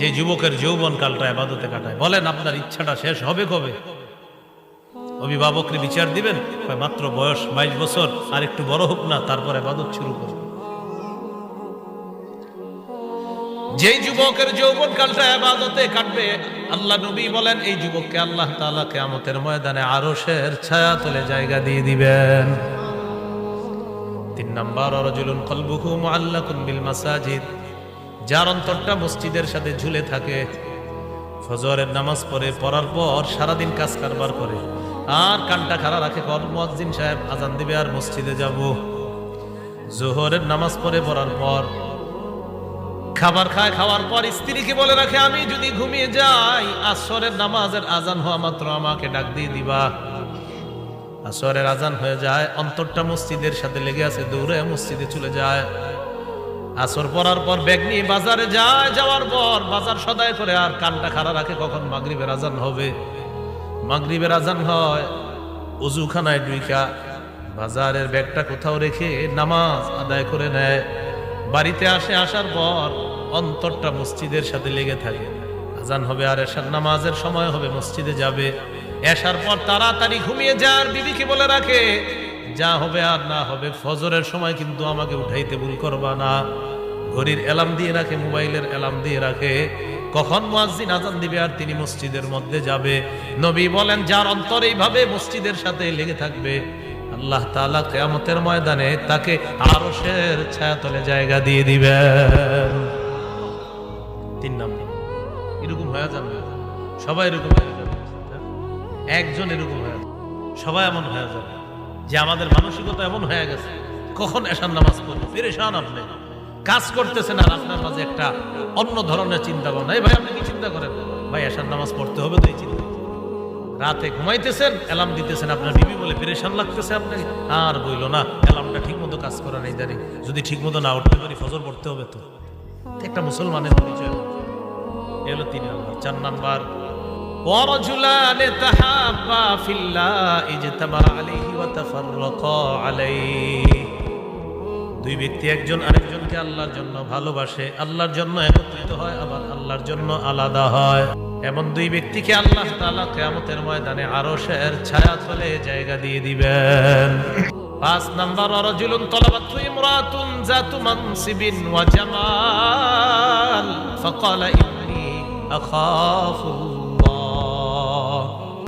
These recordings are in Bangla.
যে যুবকের যৌবন কালটা আবাদতে কাটায়। বলেন, আপনার ইচ্ছাটা শেষ হবে কবে? অভিভাবকরে বিচার দিবেন? মাত্র বয়স বাইশ বছর, আর একটু বড় হোক না, তারপরে আবাদত শুরু করবে যেই যুবকের যৌবন কালটা আবাদতে কাটবে, আল্লাহ নবী বলেন, এই যুবককে আল্লাহ তাআলা কিয়ামতের ময়দানে আরশের ছায়া তলে জায়গা দিয়ে দিবেন। তিন নাম্বার রজুলুন কলবুহু মুআল্লাকুন বিল মাসাজিদ। যার অন্তরটা মসজিদের সাথে ঝুলে থাকে। ফজরের নামাজ পড়ে, পড়ার পর সারাদিন কাজ কারবার করে। আর কানটা খাড়া রাখে কর মুয়াজ্জিন সাহেব, আজান দিবে আর মসজিদে যাব। জোহরের নামাজ পড়ে, পড়ার পর খাবার খায়, খাওয়ার পর স্ত্রীকে বলে রাখে, আমি যদি ঘুমিয়ে যাই, আসরের নামাজের আজান হওয়া মাত্র আমাকে ডাক দিয়ে দিবা। আসরের আজান হয়ে যায়, অন্তরটা মসজিদের সাথে লেগে আছে, দৌড়ে মসজিদে চলে যায়। আসর পড়ার পর ব্যাগ নিয়ে বাজারে যায়, যাওয়ার পর বাজার সদায় করে আর কানটা খাড়া রাখে, কখন মাগরিবের আজান হবে। মাগরিবের আজান হয় অজুখানায় ডুইকা বাজারের ব্যাগটা কোথাও রেখে নামাজ আদায় করে নেয়। বাড়িতে আসে, আসার পর অন্তরটা মসজিদের সাথে লেগে থাকে। আজান হবে আর এসার নামাজের সময় হবে, মসজিদে যাবে। এসার পর তাড়াতাড়ি ঘুমিয়ে যার বিবিকে বলে রাখে যা হবে আর না হবে, ফজরের সময় কিন্তু আমাকে উঠাইতে ভুল করবা না। ঘড়ির অ্যালার্ম দিয়ে রাখে, মোবাইলের অ্যালার্ম দিয়ে রাখে। কখন মুয়াজ্জিন আজান দিবে আর তিনি মসজিদের মধ্যে যাবে। নবী বলেন, যার অন্তর এইভাবে মসজিদের সাথে লেগে থাকবে, আল্লাহ তাআলা কিয়ামতের ময়দানে তাকে আরশের ছায়াতলে জায়গা দিয়ে দিবেন। তিন নম্বর। এরকম হয়ে যাবে। সবাই এরকম হয়ে যাবে। একজন এরকম হয়ে যাবে। সবাই এমন হয়ে যাবে। যে আমাদের মানসিকতা এমন হয়ে গেছে। কখন এসার নামাজ পড়বে? পেরেশান আপনি। কাজ করতেছেন আর আপনার মাঝে একটা অন্য ধরনের চিন্তা ভাবনা। এই ভাই, আপনি কি চিন্তা করেন? ভাই এসান নামাজ পড়তে হবে তো এই চিন্তা। রাতে ঘুমাইতেছেন, অ্যালার্ম দিতেছেন আপনার বিবি বলে পেরেশান লাগতেছে আপনাকে। আর বইল না, অ্যালার্মটা ঠিক মতো কাজ করা নেই জানি। যদি ঠিক মতো না উঠতে পারি, ফজর পড়তে হবে তো একটা মুসলমানের পরিচয়। এ হলো তিন নম্বর। চার নাম্বার ورجلان تحابا في الله اجتمع عليه وتفرقا عليه দুই ব্যক্তি একজন আরেকজনকে আল্লাহর জন্য ভালোবাসে আল্লাহর জন্য একত্রিত হয় আবার আল্লাহর জন্য আলাদা হয় এমন দুই ব্যক্তিকে আল্লাহ তাআলা কিয়ামতের ময়দানে আরশের ছায়া তলে জায়গা দিয়ে দিবেন পাঁচ নাম্বার রজুলুন তলাবাতু ইমরাতুন জাতু মানসিবিন ওয়া জামাল ফাকালা ইন্নী আখাফুল্লাহ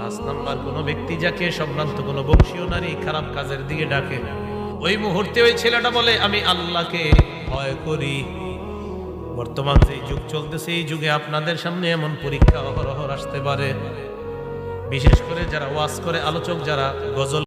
পাঁচ নাম্বার কোনো ব্যক্তি যাকে সম্ভ্রান্ত কোনো বংশীয় নারী খারাপ কাজের দিকে ডাকে। ওই মুহূর্তে ওই ছেলেটা বলে, আমি আল্লাহকে ভয় করি। বর্তমান যে যুগ চলতেছে, এই যুগে আপনাদের সামনে এমন পরীক্ষা অহরহ আসতে পারে। বিশেষ করে যারা ওয়াজ করে, আলোচক যারা গজল